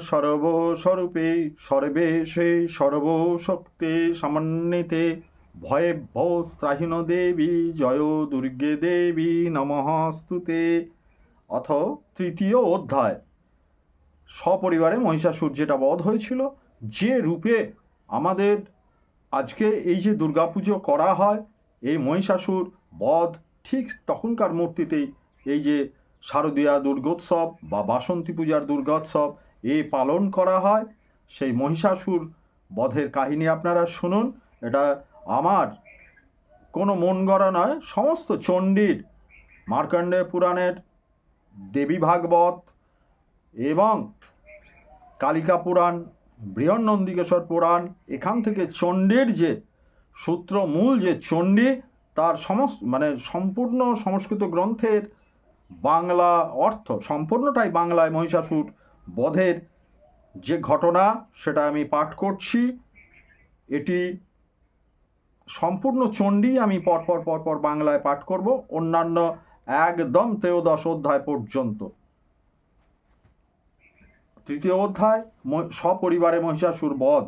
সর্বস্বরূপে, সর্বেশে সর্বশক্তি, সমন্বিতে ভয়ে ভস্ত্রাহীন দেবী, জয় দুর্গে দেবী নমস্তুতে অথ তৃতীয় অধ্যায়। সপরিবারে মহিষাসুর যেটা বধ হয়েছিল, যে রূপে আমাদের আজকে এই যে দুর্গাপুজো করা হয়, এই মহিষাসুর বধ ঠিক তখনকার মূর্তিতেই এই যে শারদীয়া দুর্গোৎসব বা বাসন্তী পূজার দুর্গোৎসব এ পালন করা হয়। সেই মহিষাসুর বধের কাহিনী আপনারা শুনুন। এটা আমার কোনো মন গড়া নয়, সমস্ত চণ্ডীর, মার্কণ্ডেয় পুরাণের, দেবী ভাগবত এবং কালিকা পুরাণ বৃহন্নন্দিকেশ্বর পুরাণ, এখান থেকে চণ্ডীর যে সূত্র, মূল যে চণ্ডী, তার সমস্ত মানে সম্পূর্ণ সংস্কৃত গ্রন্থের বাংলা অর্থ, সম্পূর্ণটাই বাংলায় মহিষাসুর বধের যে ঘটনা, সেটা আমি পাঠ করছি। এটি সম্পূর্ণ চণ্ডী আমি পরপর পরপর বাংলায় পাঠ করব, অন্যান্য একদম ত্রয়োদশ অধ্যায় পর্যন্ত। তৃতীয় অধ্যায় সপরিবারে মহিষাসুর বধ।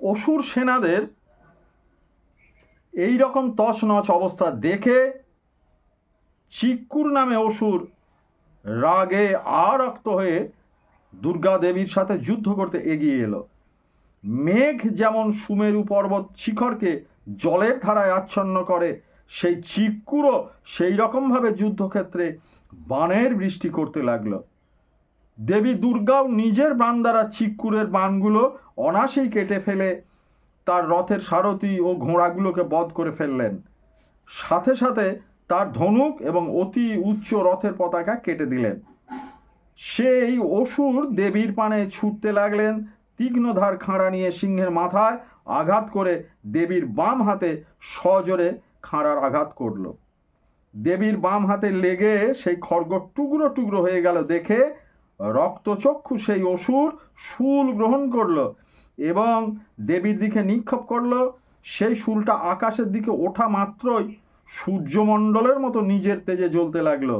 অসুর সেনাদের এই রকম তছনছ অবস্থা দেখে চিক্কুর নামে অসুর রাগে আরক্ত হয়ে দুর্গা দেবীর সাথে যুদ্ধ করতে এগিয়ে এলো। মেঘ যেমন সুমেরু পর্বত শিখরকে জলের ধারায় আচ্ছন্ন করে, সেই চিক্কুরও সেই রকমভাবে যুদ্ধক্ষেত্রে বাণের বৃষ্টি করতে লাগল। দেবী দুর্গাও নিজের বান দ্বারা চিক্কুরের বানগুলো অনাসেই কেটে ফেলে, তার রথের সারথি ও ঘোড়াগুলোকে বধ করে ফেললেন। সাথে সাথে তার ধনুক এবং অতি উচ্চ রথের পতাকা কেটে দিলেন। সেই অসুর দেবীর পানে ছুটতে লাগলেন, তীক্ষ্ণধার খাঁড়া নিয়ে সিংহের মাথায় আঘাত করে দেবীর বাম হাতে সজোরে খাঁড়ার আঘাত করল। দেবীর বাম হাতে লেগে সেই খড়গ টুকরো টুকরো হয়ে গেল দেখে রক্তচক্ষু সেই অসুর শুল গ্রহণ করল এবং দেবীর দিকে নিক্ষেপ করল। সেই শুলটা আকাশের দিকে ওঠা মাত্রই সূর্যমণ্ডলের মতো নিজের তেজে জ্বলতে লাগল।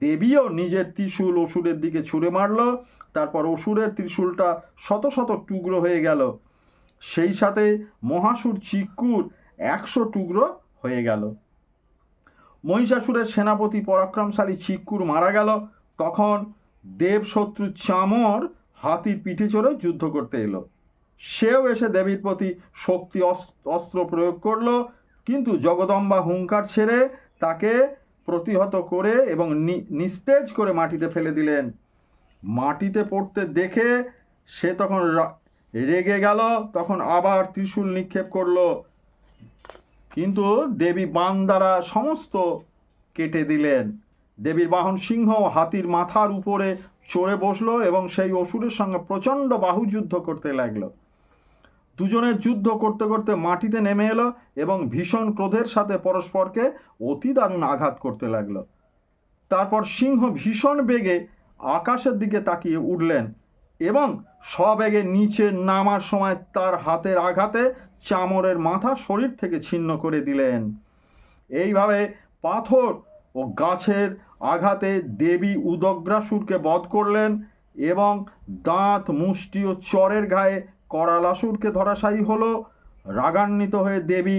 দেবীও নিজের ত্রিশূল অসুরের দিকে ছুঁড়ে মারলো, তারপর অসুরের ত্রিশূলটা শত শত টুকরো হয়ে গেল। সেই সাথে মহাসুর চিক্কুর একশো টুকরো হয়ে গেল। মহিষাসুরের সেনাপতি পরাক্রমশালী চিক্কুর মারা গেল। তখন দেবশত্রু চামর হাতির পিঠে চড়ে যুদ্ধ করতে এলো। সেও এসে দেবীর প্রতি শক্তি অস- অস্ত্র প্রয়োগ করল, কিন্তু জগদম্বা হুঙ্কার ছেড়ে তাকে প্রতিহত করে এবং নিস্তেজ করে মাটিতে ফেলে দিলেন। মাটিতে পড়তে দেখে সে তখন রেগে গেল, তখন আবার ত্রিশূল নিক্ষেপ করল। কিন্তু দেবী বান দ্বারা সমস্ত কেটে দিলেন। দেবীর বাহন সিংহ হাতির মাথার উপরে চড়ে বসল এবং সেই অসুরের সঙ্গে প্রচণ্ড বাহুযুদ্ধ করতে লাগল। দুজনের যুদ্ধ করতে করতে মাটিতে নেমে এলো এবং ভীষণ ক্রোধের সাথে পরস্পরকে অতি দারুণ আঘাত করতে লাগল। তারপর সিংহ ভীষণ বেগে আকাশের দিকে তাকিয়ে উঠলেন এবং সবেগে নিচে নামার সময় তার হাতের আঘাতে চামরের মাথা শরীর থেকে ছিন্ন করে দিলেন। এইভাবে পাথর ও গাছের আঘাতে দেবী উদগ্রাসুরকে বধ করলেন এবং দাঁত, মুষ্টি ও চরের গায়ে করালাসুরকে ধরাশায়ী হল, রাগান্বিত হয়ে দেবী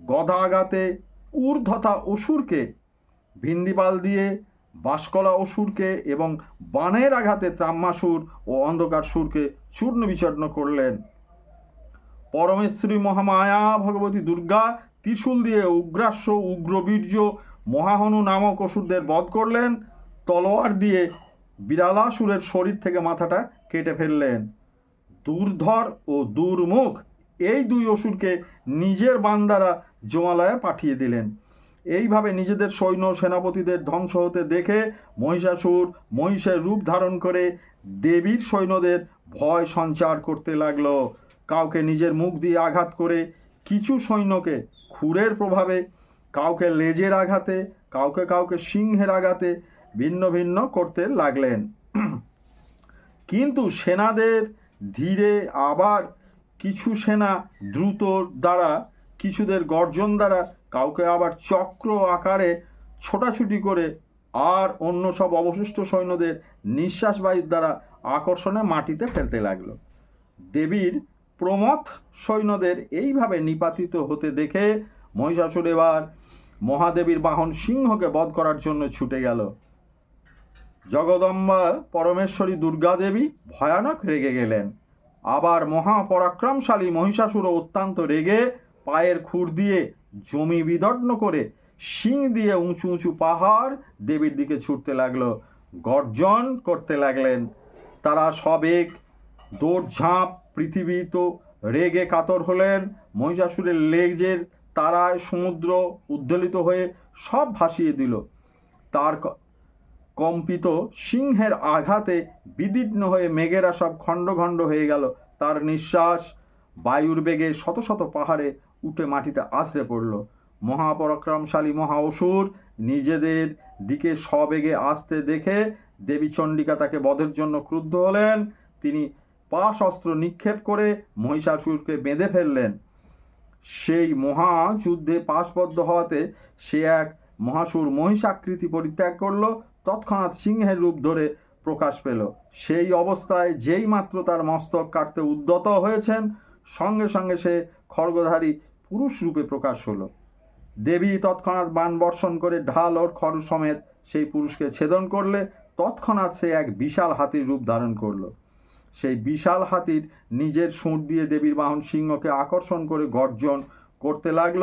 গদা আঘাতে ঊর্ধ্বতা অসুরকে ভিন্দিপাল দিয়ে বাসকলা অসুরকে এবং বানের আঘাতে ত্রাম্মাসুর ও অন্ধকার সুরকে চূর্ণ বিচূর্ণ করলেন। পরমেশ্বরী মহামায়া, ভগবতী দুর্গা ত্রিশূল দিয়ে উগ্রাস্য, উগ্রবীর্য, মহাহনু নামক অসুরদের বধ করলেন, তলোয়ার দিয়ে বিড়ালাসুরের শরীর থেকে মাথাটা কেটে ফেললেন। দুর্ধর ও দুর্মুখ। এই দুই অসুরকে নিজের বান্দারা জমালয়ে পাঠিয়ে দিলেন। এইভাবে নিজেদের সৈন্য সেনাপতিদের ধ্বংস হতে দেখে মহিষাসুর মহিষের রূপ ধারণ করে দেবীর সৈন্যদের ভয় সঞ্চার করতে লাগল। কাউকে নিজের মুখ দিয়ে আঘাত করে কিছু সৈন্যকে খুরের প্রভাবে, কাউকে লেজের আঘাতে, কাউকে কাউকে সিংহের আঘাতে ভিন্ন ভিন্ন করতে লাগলেন। কিন্তু সেনাদের ধীরে আবার কিছু সেনা দ্রুত দ্বারা, কিছুদের গর্জন দ্বারা কাউকে আবার চক্র আকারে ছোটাছুটি করে আর অন্য সব অবশিষ্ট সৈন্যদের নিঃশ্বাস বায়ুর দ্বারা আকর্ষণে মাটিতে ফেলতে লাগল। দেবীর প্রমথ সৈন্যদের এইভাবে নিপাতিত হতে দেখে মহিষাসুর এবার মহাদেবীর বাহন সিংহকে বধ করার জন্য ছুটে গেল। জগদম্বা পরমেশ্বরী দুর্গা দেবী ভয়ানক রেগে গেলেন। আবার মহাপরাক্রমশালী মহিষাসুরও অত্যন্ত রেগে পায়ের খুর দিয়ে জমি বিদগ্ন করে শিং দিয়ে উঁচু উঁচু পাহাড় দেবীর দিকে ছুটতে লাগল, গর্জন করতে লাগলেন। তারা সবেক দৌড়ঝাঁপ পৃথিবী তো রেগে কাতর হলেন, মহিষাসুরের লেজের তারায় সমুদ্র উদ্দোলিত হয়ে সব ভাসিয়ে দিল। তার কম্পিত সিংহের আঘাতে বিদীর্ণ হয়ে মেঘেরা সব খণ্ড খণ্ড হয়ে গেল। তার নিঃশ্বাস বায়ুর বেগে শত শত পাহাড়ে উঠে মাটিতে আছড়ে পড়ল। মহাপরাক্রমশালী মহা অসুর নিজেদের দিকে সবেগে আসতে দেখে দেবী চণ্ডিকা তাকে বধের জন্য ক্রুদ্ধ হলেন। তিনি পাশ অস্ত্র নিক্ষেপ করে মহিষাসুরকে বেঁধে ফেললেন। সেই মহাযুদ্ধে পাশবদ্ধ হওয়াতে সে এক মহাসুর মহিষাকৃতি পরিত্যাগ করল। তৎক্ষণাৎ সিংহের রূপ ধরে প্রকাশ পেল। সেই অবস্থায় যেই মাত্র তার মস্তক কাটতে উদ্যত হয়েছেন, সঙ্গে সঙ্গে সে খড়গধারী পুরুষ রূপে প্রকাশ হলো। দেবী তৎক্ষণাৎ বাণ বর্ষণ করে ঢাল ওর খড় সমেত সেই পুরুষকে ছেদন করলে তৎক্ষণাৎ সে এক বিশাল হাতির রূপ ধারণ করল। সেই বিশাল হাতির নিজের সুর দিয়ে দেবীর বাহন সিংহকে আকর্ষণ করে গর্জন করতে লাগল।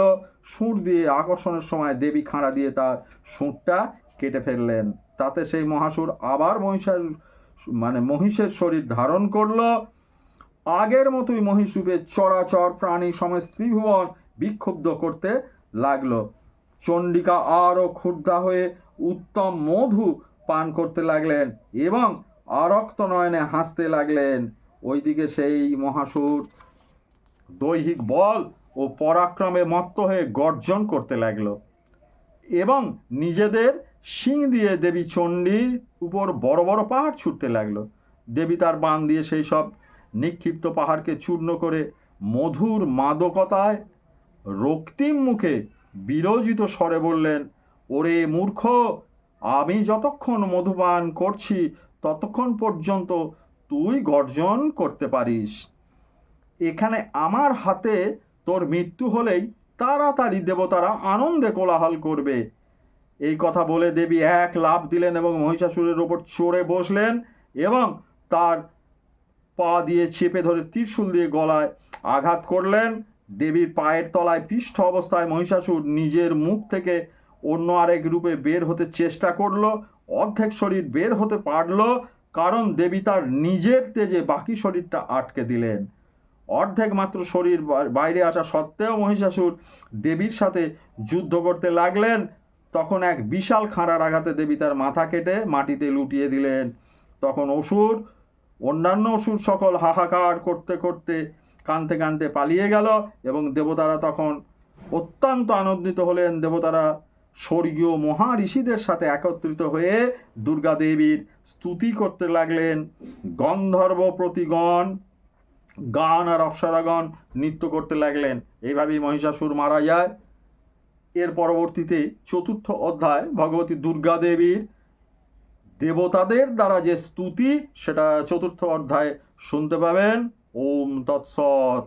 সুর দিয়ে আকর্ষণের সময় দেবী খাঁড়া দিয়ে তার সুরটা কেটে ফেললেন। তাতে সেই মহাসুর আবার মহিষার মানে মহিষের শরীর ধারণ করল। আগের মতোই মহিষ রূপে চরাচর প্রাণী সমেত ত্রিভুবন বিক্ষুব্ধ করতে লাগল। চণ্ডিকা আরও ক্ষুদ্ধা হয়ে উত্তম মধু পান করতে লাগলেন এবং আরক্ত নয়নে হাসতে লাগলেন। ওইদিকে সেই মহাসুর দৈহিক বল ও পরাক্রমে মত্ত হয়ে গর্জন করতে লাগল এবং নিজেদের শিং দিয়ে দেবী চণ্ডীর উপর বড় বড় পাহাড় ছুটতে লাগল। দেবী তার বান দিয়ে সেই সব নিক্ষিপ্ত পাহাড়কে চূর্ণ করে মধুর মাদকতায় রক্তিম মুখে বিরোজিত স্বরে বললেন, ওরে মূর্খ, আমি যতক্ষণ মধুপান করছি, ততক্ষণ পর্যন্ত তুই গর্জন করতে পারিস। এখানে আমার হাতে তোর মৃত্যু হলেই তাড়াতাড়ি দেবতারা আনন্দে কোলাহল করবে। এই কথা বলে দেবী এক লাভ দিলেন এবং মহিষাসুরের ওপর চড়ে বসলেন এবং তার পা দিয়ে চেপে ধরে ত্রিশূল দিয়ে গলায় আঘাত করলেন। দেবীর পায়ের তলায় পৃষ্ঠ অবস্থায় মহিষাসুর নিজের মুখ থেকে অন্য আরেক রূপে বের হতে চেষ্টা করল, অর্ধেক শরীর বের হতে পারল, কারণ দেবী তার নিজের তেজে বাকি শরীরটা আটকে দিলেন। অর্ধেক মাত্র শরীর বাইরে আসা সত্ত্বেও মহিষাসুর দেবীর সাথে যুদ্ধ করতে লাগলেন। তখন এক বিশাল খাঁড়ার আঘাতে দেবী তার মাথা কেটে মাটিতে লুটিয়ে দিলেন। তখন অসুর, অন্যান্য অসুর সকল হাহাকার করতে করতে কানতে কানতে পালিয়ে গেল এবং দেবতারা তখন অত্যন্ত আনন্দিত হলেন। দেবতারা স্বর্গীয় মহা ঋষিদের সাথে একত্রিত হয়ে দুর্গা দেবীর স্তুতি করতে লাগলেন। গন্ধর্ব প্রতিগণ, গান আর অপ্সরাগণ নৃত্য করতে লাগলেন। এইভাবেই মহিষাসুর মারা যায়। এর পরবর্তীতে চতুর্থ অধ্যায় ভগবতী দুর্গা দেবীর দেবতাদের দ্বারা যে স্তুতি, সেটা চতুর্থ অধ্যায় শুনতে পাবেন। ওম তৎসৎ।